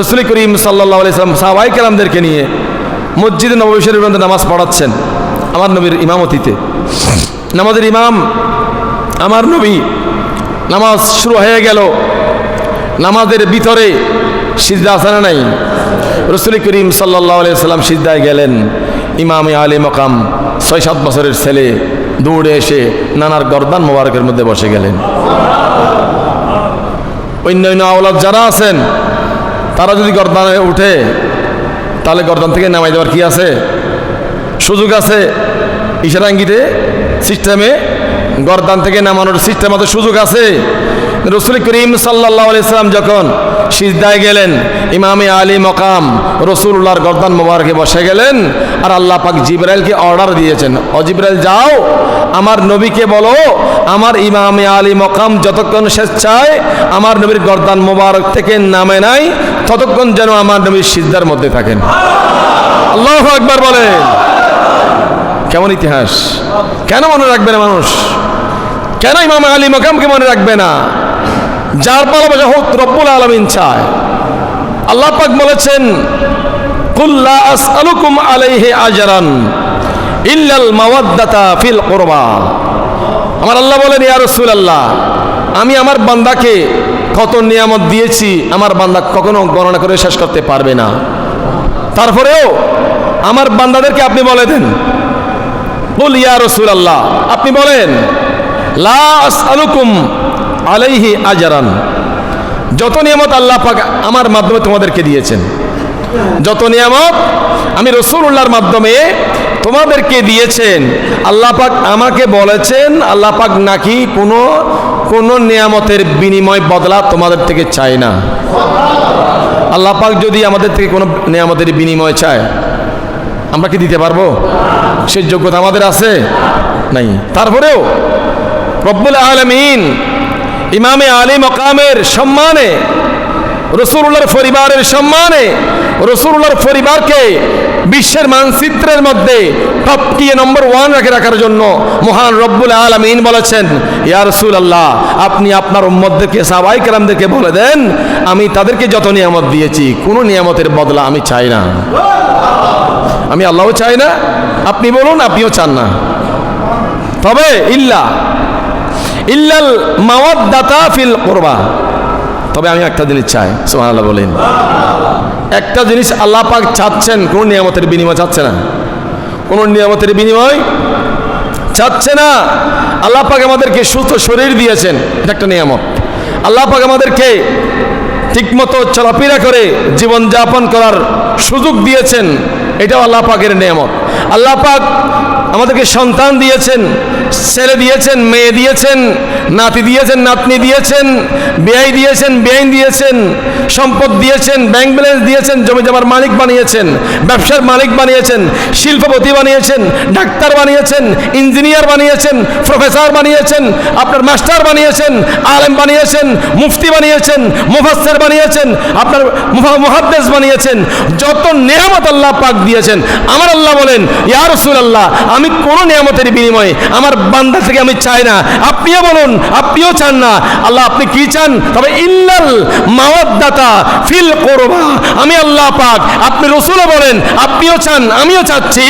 রসুল করিম সাল্লাহ আলাইসলাম সাহাবাই কালামদেরকে নিয়ে মসজিদে নবী মধ্যে নামাজ পড়াচ্ছেন আমার নবীর ইমামতিতে নামাজের ইমাম আমার নবী নামাজ শুরু হয়ে গেল। নামাজের ভিতরে সিজদা আসানা নাই? রসুল করিম সাল্লাহ সাল্লাম সিজদায় গেলেন। ইমামে আলী মকাম ছয় সাত বছরের ছেলে দৌড়ে এসে নানার গরদান মোবারকের মধ্যে বসে গেলেন। অন্য অন্য আওলাদ যারা আছেন তারা যদি গর্দানে উঠে, তাহলে গর্দান থেকে নামাই দেওয়ার কি আছে? সুযোগ আছে ইশারা ইঙ্গিতে সিস্টেমে গর্দান থেকে নামানোর সিস্টেম আছে, সুযোগ আছে। রসুল করিম সাল্লাহ ইসলাম যখন সিজদায় গেলেন ইমামে আলী মকাম রসুল্লাহর গর্দান মোবারকে বসে গেলেন আর আল্লাহ পাক জিব্রাইলকে অর্ডার দিয়েছেন। অজিব্রাইল যাও, আমার নবীকে বলো, আমার ইমামে আলী মকাম যতক্ষণ স্বেচ্ছায় আমার নবীর গর্দান মোবারক থেকে নামে নাই, ততক্ষণ যেন আমার নবীর সিজদার মধ্যে থাকেন। আল্লাহ একবার বলেন। কেমন ইতিহাস? কেন মনে রাখবে না মানুষ? কেন ইমাম আলী মকামকে মনে রাখবে না? যার পালা ভালোবাসা হোক রব্বুল আলমিন চায়। আল্লাহ পাক বলেছেন কুল্লা আসআলুকুম আলাইহি আজরান ইল্লাল মাওয়াদ্দাতা ফিল কুরবা। আমার আল্লাহ বলেন, ইয়া রাসূলুল্লাহ, আমি আমার বান্দাকে কত নিয়ামত দিয়েছি, আমার বান্দা কখনো গণনা করে শেষ করতে পারবে না। তারপরেও আমার বান্দাদেরকে আপনি বলে দেন বল ইয়া রসুল আল্লাহ আপনি বলেন লাস আলুকুম আলাইহি আজারান। যত নিয়ামত আল্লাহ পাক আমার মাধ্যমে তোমাদেরকে দিয়েছেন, যত নিয়ামত আমি রসুল্লাহর মাধ্যমে তোমাদেরকে দিয়েছেন, আল্লাহ পাক আমাকে বলেছেন, আল্লাহ পাক নাকি কোনো কোনো নিয়ামতের বিনিময় বদলা তোমাদের থেকে চায় না। আল্লাহ পাক যদি আমাদের থেকে কোনো নিয়ামতের বিনিময় চায়, আমরা কি দিতে পারব? সেই যোগ্যতা আমাদের আছে? নাই। তারপরেও রব্বুল আলমিন ইমামে আলী মকামের সম্মানে রসুল্লাহর পরিবারের সম্মানে রসুল্লাহর পরিবারকে বিশ্বের মানচিত্রের মধ্যে নম্বর ওয়ান রাখে রাখার জন্য মহান রব্বুল আলমিন বলেছেন, ইয়া রসুল আল্লাহ আপনি আপনার উম্মদদেরকে সাবাই কালামদেরকে বলে দেন, আমি তাদেরকে যত নিয়ামত দিয়েছি, কোনো নিয়ামতের বদলা আমি চাই না। আমি আল্লাহও চাই না, আপনি বলুন, আপনিও চান না। তবে ইল্লা ইল্লাল মাওয়াদ্দাতা ফিল কোরবা। তবে আমি একটা জিনিস চাই সোহান আল্লাহ বলেন। একটা জিনিস আল্লাহ পাক চাচ্ছেন, কোন নিয়ামতের বিনিময় চাচ্ছে না। কোন নিয়ামতের বিনিময় চাচ্ছে না। আল্লাহ পাক আমাদেরকে সুস্থ শরীর দিয়েছেন, এটা একটা নিয়ামত। আল্লাহ পাক আমাদেরকে ঠিকমতো চলাফেরা করে জীবনযাপন করার সুযোগ দিয়েছেন। এটাও আল্লাহ পাকের নিয়ামত। আল্লাহ পাক আমাদেরকে সন্তান দিয়েছেন, ছেলে দিয়েছেন, মেয়ে দিয়েছেন, নাতি দিয়েছেন, নাতনি দিয়েছেন বেআই দিয়েছেন, বেআইন দিয়েছেন, সম্পদ দিয়েছেন ব্যাংক ব্যালেন্স দিয়েছেন জমি জমার মালিক বানিয়েছেন, ব্যবসার মালিক বানিয়েছেন, শিল্পপতি বানিয়েছেন, ডাক্তার বানিয়েছেন ইঞ্জিনিয়ার বানিয়েছেন প্রফেসর বানিয়েছেন, আপনার মাস্টার বানিয়েছেন, আলেম বানিয়েছেন, মুফতি বানিয়েছেন, মুফাসসির বানিয়েছেন, আপনার মুহাদ্দেস বানিয়েছেন। যত নিয়ামত আল্লাহ পাক দিয়েছেন। আমার আল্লাহ বলেন, ইয়া রাসূলুল্লাহ, আমি কোন নিয়ামতের বিনিময়ে আমার বান্দা থেকে আমি চাই না। আপনিও বলুন, আপনিও চান না। আল্লাহ, আপনি কি চান? তবে ইল্লাল মাওয়াদ্দাতা ফিল কোরবা। আমি আল্লাহ পাক, আপনি রসুলও বলেন, আপনিও চান, আমিও চাচ্ছি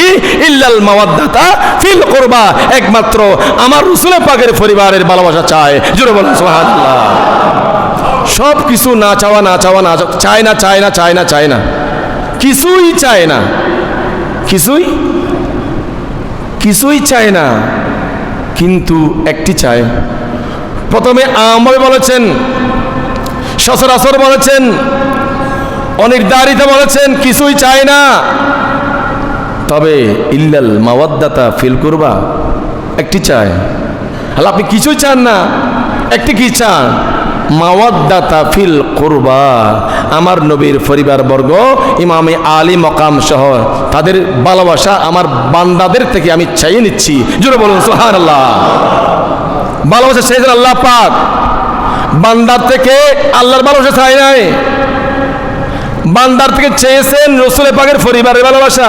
ইল্লাল মাওয়াদ্দাতা ফিল কোরবা। একমাত্র আমার রসুলের পাকের পরিবারের ভালোবাসা চায় জোরে বলেন, সুবহানাল্লাহ। সব কিছু না চাওয়া না চাওয়া, না চায় না চায় না চায় না চায় না। কিছুই চায় না। কিছুই? কিছুই চায় না, কিন্তু একটি চায়। প্রথমে আমল বলেছেন, সচরাচর বলেছেন, অনেক অনির্ধারিত বলেছেন, কিছুই চায় না। তবে ইল্লাল মাওয়াদ্দাতা ফিল করবা, একটি চায়। হলে আপনি কিছুই চান না, একটি কি চান? মাওয়াদ্দাতা ফিল করবা। আমার নবীর পরিবার বর্গ ইমামে আলী মকাম সহ, তাদের ভালোবাসা আমার বান্দাদের থেকে আমি চাইয়ে নিচ্ছি। জুড়ে বলুন সোহান আল্লাহ ভালোবাসা চেয়েছেন আল্লাহ পাক। বান্দার থেকে আল্লাহর ভালোবাসা চাই নাই। বান্দার থেকে চেয়েছেন রসুল পাকের পরিবারের ভালোবাসা,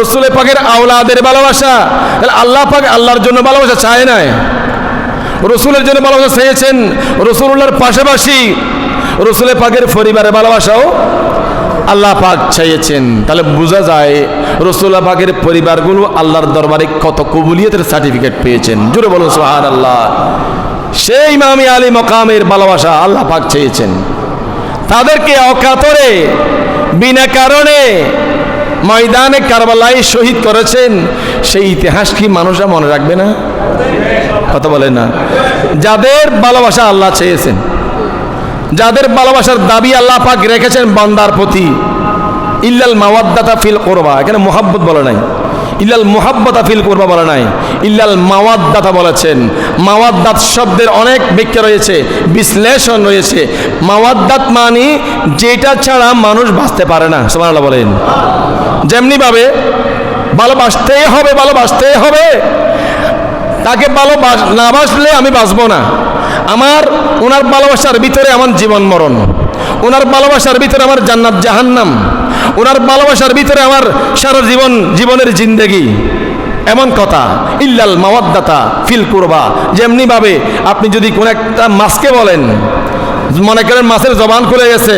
রসুল পাকের আওলাদের ভালোবাসা। তাহলে আল্লাহ পাক আল্লাহর জন্য ভালোবাসা চায় নাই। রসুলের জন্য ভালোবাসা চেয়েছেন। রসুল্লাহর পাশাপাশি রসুলের পাকের পরিবারের ভালোবাসাও আল্লাহ পাক চাইয়েছেন তাহলে বোঝা যায় রসুল্লাহ পাকের পরিবারগুলো আল্লাহর দরবারে কত কবুলিয়তের সার্টিফিকেট পেয়েছেন। জুড়ে বলুন সোহান আল্লাহ সেই ইমামি আলী মকামের ভালোবাসা আল্লাহ পাক চেয়েছেন। তাদেরকে অকাতরে, বিনা কারণে ময়দানে কারবালাই শহীদ করেছেন। সেই ইতিহাস কি মানুষরা মনে রাখবে না? কথা বলে না। যাদের ভালোবাসা আল্লাহ চেয়েছেন, যাদের ভালোবাসার দাবি আল্লাহ পাক রেখেছেন বান্দার প্রতি, ইল্লাল মাওয়াদ্দাতা ফিল করবা, এখানে মোহাব্বত বলে নাই। ইল্লাল মোহাব্বতা ফিল করবা বলে নাই। ইল্লাল মাওয়াদ্দাতা বলেছেন। মাওয়াদ্দাত শব্দের অনেক ব্যাখ্যা রয়েছে, বিশ্লেষণ রয়েছে। মাওয়াদ্দাত মানি যেটা ছাড়া মানুষ বাঁচতে পারে না, সুবহানাল্লাহ বলেন। যেমনিভাবে, ভালোবাসতেই হবে ভালোবাসতেই হবে। তাকে ভালোবাস না বাসলে আমি বাঁচবো না। আমার ওনার ভালোবাসার ভিতরে আমার জীবন মরণ। ওনার ভালোবাসার ভিতরে আমার জান্নাত জাহান্নাম। ওনার ভালোবাসার ভিতরে আমার সারা জীবন জীবনের জিন্দেগি। এমন কথা, ইল্লাল মাওয়াদ্দাতা ফিল করবা। যেমনিভাবে আপনি যদি কোন একটা মাছকে বলেন, মনে করেন মাছের জবান খুলে গেছে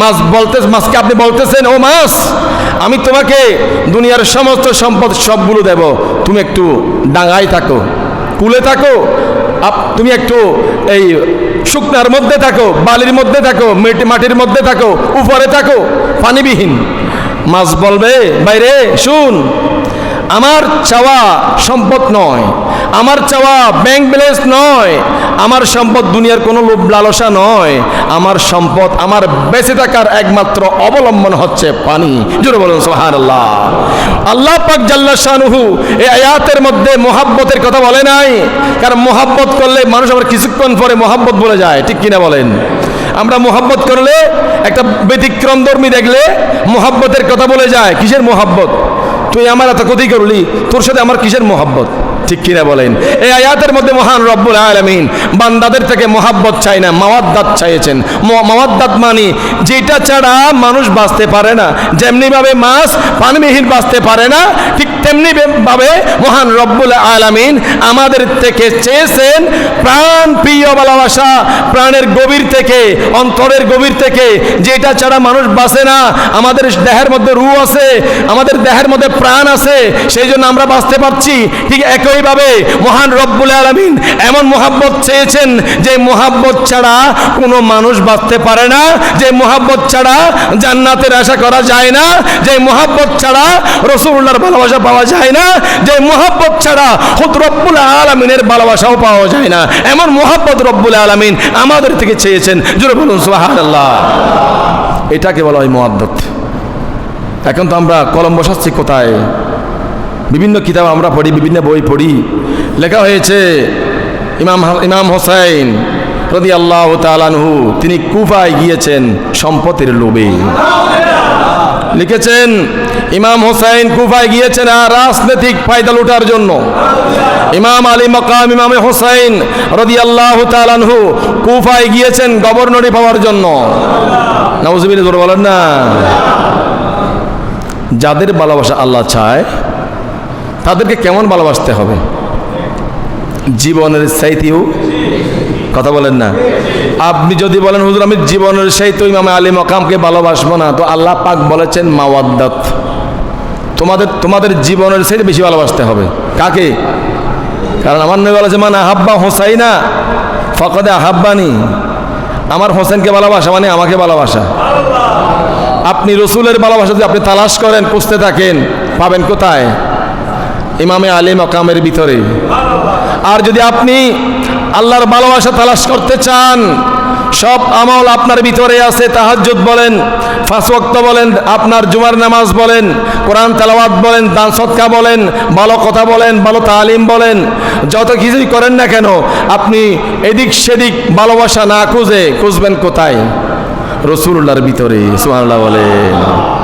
মাছ বলতে মাছকে আপনি বলতেছেন, ও মাছ, আমি তোমাকে দুনিয়ার সমস্ত সম্পদ সবগুলো দেব। তুমি একটু ডাঙায় থাকো, কুলে থাকো তুমি একটু এই শুকনার মধ্যে থাকো, বালির মধ্যে থাকো, মেটি, মাটির মধ্যে থাকো, উপরে থাকো, পানিবিহীন। মাছ বলবে, বাইরে, শুন আমার চাওয়া সম্পদ নয়। আমার চাওয়া ব্যাংক ব্যালেন্স নয়। আমার সম্পদ দুনিয়ার কোনো লোভ লালসা নয়। আমার সম্পদ, আমার বেঁচে থাকার একমাত্র অবলম্বন হচ্ছে পানি। জোরে বলুন সোহান আল্লাহ আল্লাহ পাক জাল্লা শানুহু এই আয়াতের মধ্যে মোহাব্বতের কথা বলে নাই। কারণ মোহাব্বত করলে মানুষ আবার কিছুক্ষণ পরে মোহাব্বত বলে যায়। ঠিক কিনা বলেন? আমরা মোহাব্বত করলে একটা ব্যতিক্রম দেখলে মোহাব্বতের কথা বলে যায়। কিসের মোহাব্বত? তুই আমার এত ক্ষতি করলি তোর সাথে আমার কিসের মোহাব্বত? ঠিক কিনা বলেন? এই আয়াতের মধ্যে মহান রব্বুল আলমিন বান্দাদের থেকে মোহাব্বত চাই না, মাওয়াদ্দাত চাইছেন। মাওয়াদ্দাত মানি যেটা ছাড়া মানুষ বাঁচতে পারে না। যেমনিভাবে মাছ পানিবিহীন বাঁচতে পারে না, ঠিক তেমনি ভাবে মহান রব্বুল আলমিন আমাদের থেকে চেয়েছেন প্রাণ প্রিয় ভালোবাসা, প্রাণের গভীর থেকে, অন্তরের গভীর থেকে। যেটা ছাড়া মানুষ বাঁচে না, আমাদের দেহের মধ্যে রু আছে, আমাদের দেহের মধ্যে প্রাণ আছে, সেই জন্য আমরা বাঁচতে পারছি। ঠিক একইভাবে মহান রব্বুল আলমিন এমন মোহাব্বত চেয়েছেন যে মোহাব্বত ছাড়া কোনো মানুষ বাঁচতে পারে না, যে মোহাব্বত ছাড়া জান্নাতের আশা করা যায় না, যে মোহাব্বত ছাড়া রসুল্লাহর ভালোবাসা পাওয়া যায় না, যে মোহাব্বত ছাড়া খুদ রব্বুল আলমিনের ভালোবাসাও পাওয়া যায় না। এমন মোহাব্বত রব্বুল আলমিন আমাদের থেকে চেয়েছেন। জোরে বলুন সোহান আল্লাহ এটাকে বলা হয় মোহাব্বত এখন তো আমরা কলম বসাচ্ছি কোথায়? বিভিন্ন কিতাব আমরা পড়ি, বিভিন্ন বই পড়ি। লেখা হয়েছে ইমাম ইমাম হোসাইন রদি আল্লাহ তালানহু তিনি কুফায় গিয়েছেন সম্পত্তির লোভে। লিখেছেন, ইমাম হোসাইন কুফায় গিয়েছেন আর রাজনৈতিক ফায়দা লুটার জন্য। ইমাম আলী মকাম ইমাম হোসাইন রদি আল্লাহ তালানহু কুফায় গিয়েছেন গভর্নরি পাওয়ার জন্য। জোরে বলেন না। যাদের ভালোবাসা আল্লাহ চায় তাদেরকে কেমন ভালোবাসতে হবে? জীবনের চাইতেও কথা বলেন না। আপনি যদি বলেন, হুজুর, আমি জীবনের চাইতেও ইমামে আলী মকামকে ভালোবাসবো না, তো আল্লাহ পাক বলেছেন, মাওয়াদ্দাত। তোমাদের তোমাদের জীবনের চাইতে বেশি ভালোবাসতে হবে। কাকে? কারণ আমার নবী বলেছে মানে আহাব্বা হোসাইনা, ফকদে আহাব্বানি। আমার হোসেনকে ভালোবাসা মানে আমাকে ভালোবাসা। আপনি রসুলের ভালোবাসা যদি আপনি তালাশ করেন খুঁজতে থাকেন, পাবেন কোথায়? ইমামে আলী মকামের ভিতরে। আর যদি আপনি আল্লাহর ভালোবাসা তালাশ করতে চান, সব আমল আপনার ভিতরে আছে, তাহাজ্জুদ বলেন, ফাঁস ওয়াক্ত বলেন, আপনার জুমার নামাজ বলেন, কোরআন তেলাওয়াত বলেন, দান সৎকা বলেন, ভালো কথা বলেন, ভালো তালিম বলেন, যত কিছুই করেন না কেন, আপনি এদিক সেদিক ভালোবাসা না খুঁজে খুঁজবেন কোথায়? রসুল্লাহর ভিতরে, সুবহানাল্লাহ বলেন।